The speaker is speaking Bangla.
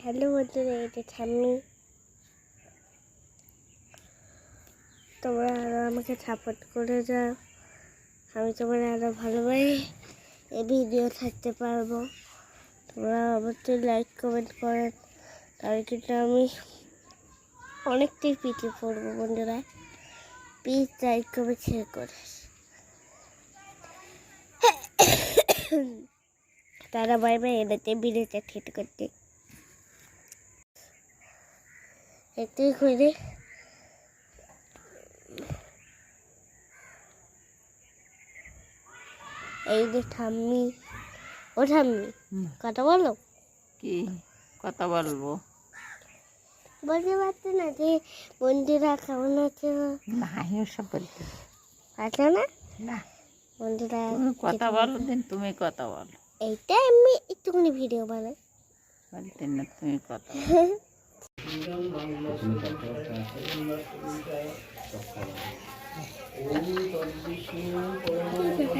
হ্যালো বন্ধুরা এটা ঠাম্মি। তোমরা আরও আমাকে সাপোর্ট করে যাও। আমি তোমার আরও ভালোভাবে এই ভিডিও থাকতে পারব। তোমরা অবশ্যই লাইক কমেন্ট করেন তাহলে কিন্তু আমি অনেকটাই পিছিয়ে পড়ব বন্ধুরা। প্লিজ লাইক কমেন্ট শেয়ার করে। তারা বাই এনেতে বিড়েতে ঠিক করতে একটু করে এই যে ঠাম্মি ও ঠাম্মি কথা বলো? কি? কথা বলব। বলতে পারছ না যে বন্ধুরা কেমন আছে? না সব বলতে। আছে না? না। বন্ধুরা কথা বলো দিন তুমি কথা বলো। এইটা আমি একটুখানি ভিডিও বানাই বলতে না তুমি কথা বলো।